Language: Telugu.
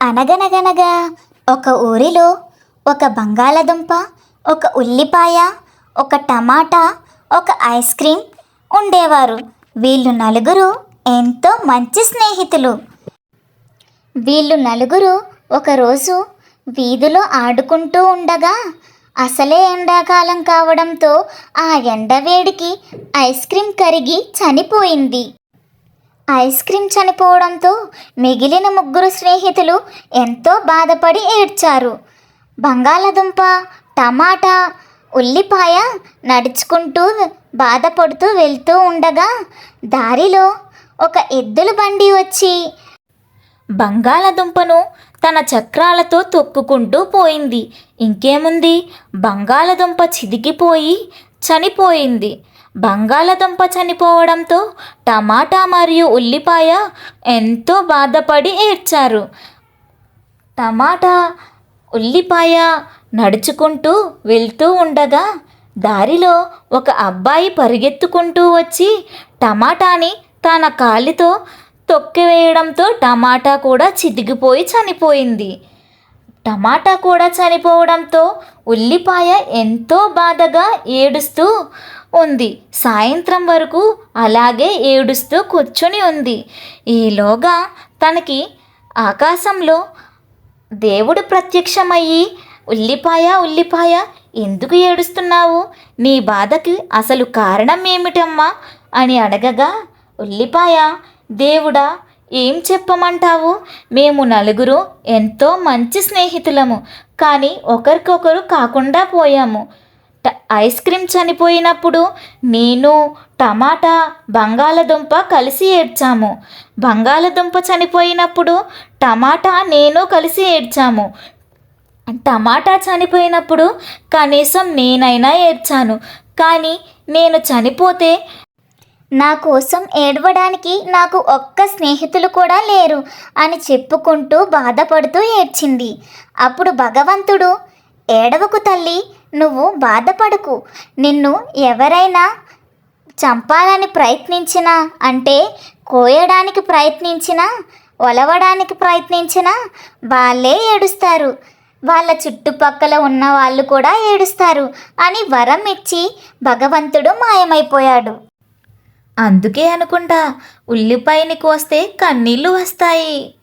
అనగనగనగా ఒక ఊరిలో ఒక బంగాళదుంప ఒక ఉల్లిపాయ ఒక టమాటా ఒక ఐస్ క్రీమ్ ఉండేవారు. వీళ్ళు నలుగురు ఎంతో మంచి స్నేహితులు. వీళ్ళు నలుగురు ఒకరోజు వీధిలో ఆడుకుంటూ ఉండగా అసలే ఎండాకాలం కావడంతో ఆ ఎండవేడికి ఐస్ క్రీమ్ కరిగి చనిపోయింది. ఐస్ క్రీమ్ చనిపోవడంతో మిగిలిన ముగ్గురు స్నేహితులు ఎంతో బాధపడి ఏడ్చారు. బంగాళదుంప టమాటా ఉల్లిపాయ నడుచుకుంటూ బాధపడుతూ వెళ్తూ ఉండగా దారిలో ఒక ఎద్దుల బండి వచ్చి బంగాళదుంపను తన చక్రాలతో తొక్కుకుంటూ పోయింది. ఇంకేముంది? బంగాళదుంప చిదిగిపోయి చనిపోయింది. బంగాళదుంప చనిపోవడంతో టమాటా మరియు ఉల్లిపాయ ఎంతో బాధపడి ఏడ్చారు. టమాటా ఉల్లిపాయ నడుచుకుంటూ వెళ్తూ ఉండగా దారిలో ఒక అబ్బాయి పరిగెత్తుకుంటూ వచ్చి టమాటాని తన కాలితో తొక్కివేయడంతో టమాటా కూడా చితికిపోయి చనిపోయింది. టమాటా కూడా చనిపోవడంతో ఉల్లిపాయ ఎంతో బాధగా ఏడుస్తూ ఉంది. సాయంత్రం వరకు అలాగే ఏడుస్తూ కూర్చొని ఉంది. ఈలోగా తనకి ఆకాశంలో దేవుడు ప్రత్యక్షమయ్యి ఉల్లిపాయ ఉల్లిపాయ ఎందుకు ఏడుస్తున్నావు? నీ బాధకి అసలు కారణం ఏమిటమ్మా? అని అడగగా ఉల్లిపాయ దేవుడా ఏం చెప్పమంటావు? మేము నలుగురు ఎంతో మంచి స్నేహితులము కానీ ఒకరికొకరు కాకుండా పోయాము. ఐస్ క్రీమ్ చనిపోయినప్పుడు నేను టమాటా బంగాళదుంప కలిసి ఏడ్చాము. బంగాళదుంప చనిపోయినప్పుడు టమాటా నేను కలిసి ఏడ్చాము. టమాటా చనిపోయినప్పుడు కనీసం నేనైనా ఏడ్చాను. కానీ నేను చనిపోతే నా కోసం ఏడవడానికి నాకు ఒక్క స్నేహితులు కూడా లేరు అని చెప్పుకుంటూ బాధపడుతూ ఏడ్చింది. అప్పుడు భగవంతుడు ఏడవకు తల్లి నువ్వు బాధపడకు. నిన్ను ఎవరైనా చంపాలని ప్రయత్నించినా అంటే కోయడానికి ప్రయత్నించినా ఒలవడానికి ప్రయత్నించినా వాళ్ళే ఏడుస్తారు. వాళ్ళ చుట్టుపక్కల ఉన్న వాళ్ళు కూడా ఏడుస్తారు అని వరం ఇచ్చి భగవంతుడు మాయమైపోయాడు. అందుకే అనుకుంటా ఉల్లిపాయని కోస్తే కన్నీళ్ళు వస్తాయి.